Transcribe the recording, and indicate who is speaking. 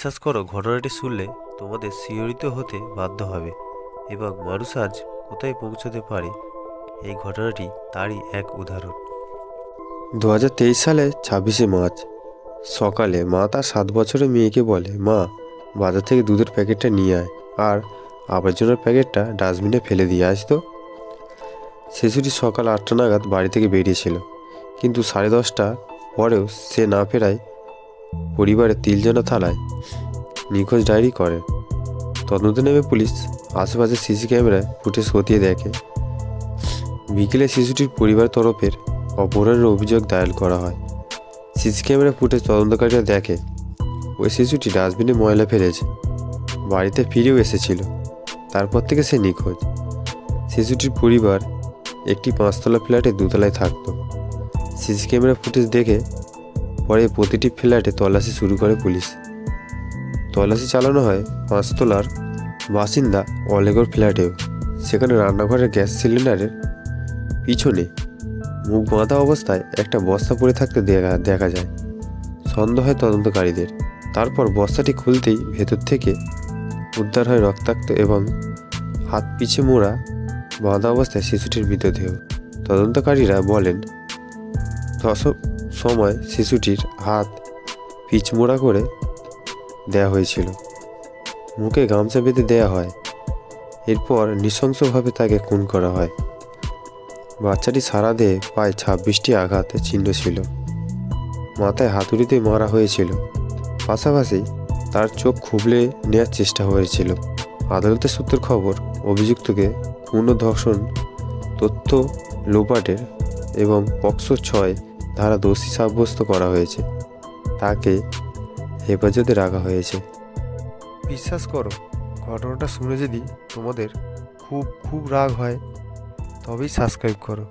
Speaker 1: বিশ্বাস করো, ঘটনাটি শুনলে তোমাদের শিহরিত হতে বাধ্য হবে। এবং মানুষ আজ কোথায় পৌঁছতে পারে, এই ঘটনাটি তারই এক উদাহরণ।
Speaker 2: দু হাজার তেইশ সালে ছাব্বিশে মার্চ, সকালে মা তার সাত বছরের মেয়েকে বলে, মা, বাজার থেকে দুধের প্যাকেটটা নিয়ে আয়, আর আবর্জনার প্যাকেটটা ডাস্টবিনে ফেলে দিয়ে আস তো। শিশুটি সকাল আটটা নাগাদ বাড়ি থেকে বেরিয়েছিল, কিন্তু সাড়ে দশটা পরেও সে না ফেরায় পরিবারের তিলজনা থানায় নিখোঁজ ডায়েরি করে। তদন্তে নেমে পুলিশ আশেপাশে সিসি ক্যামেরায় ফুটেজ খতিয়ে দেখে। বিকেলে শিশুটির পরিবার তরফের অপহরণের অভিযোগ দায়ের করা হয়। সিসি ক্যামেরা ফুটেজ তদন্তকারীরা দেখে, ওই শিশুটি ডাস্টবিনে ময়লা ফেলেছে, বাড়িতে ফিরেও এসেছিল, তারপর থেকে সে নিখোঁজ। শিশুটির পরিবার একটি পাঁচতলা ফ্ল্যাটে দোতলায় থাকতো। সিসি ক্যামেরা ফুটেজ দেখে পরে প্রতিটি ফ্ল্যাটে তল্লাশি শুরু করে পুলিশ। তল্লাশি চালানো হয় পাঁচতলার বাসিন্দা অলেগর ফ্ল্যাটেও। সেখানে রান্নাঘরের গ্যাস সিলিন্ডারের পিছনে মুখ বাঁধা অবস্থায় একটা বস্তা পড়ে থাকতে দেখা দেখা যায়। সন্দেহ হয় তদন্তকারীদের। তারপর বস্তাটি খুলতেই ভেতর থেকে উদ্ধার হয় রক্তাক্ত এবং হাত পিছে মোড়া বাঁধা অবস্থায় শিশুটির মৃতদেহ। তদন্তকারীরা বলেন দশক সময় শিশুটির হাত পিচমোড়া করে দেয়া হয়েছিল। মুখে গামছা বেঁধে দেয়া হয়। এরপর নৃশংসভাবে তাকে খুন করা হয়। বাচ্চাটি সারা দেহে প্রায় ছাব্বিশটি আঘাতের চিহ্ন ছিল। মাথায় হাতুড়িতে মারা হয়েছিল। পাশাপাশি তার চোখ খুবলে নেওয়ার চেষ্টা হয়েছিল। আদালতের সূত্রের খবর, অভিযুক্তকে পুনর্ধর্ষণ তথ্য লোপাটের এবং পক্সো ছয় ধারা দোষী সাব্যস্ত করা হয়েছে। তাকে হেফাজতে রাখা হয়েছে।
Speaker 3: বিশ্বাস করো, ঘটনাটা শুনে যদি তোমাদের খুব খুব রাগ হয়, তবেই সাবস্ক্রাইব করো।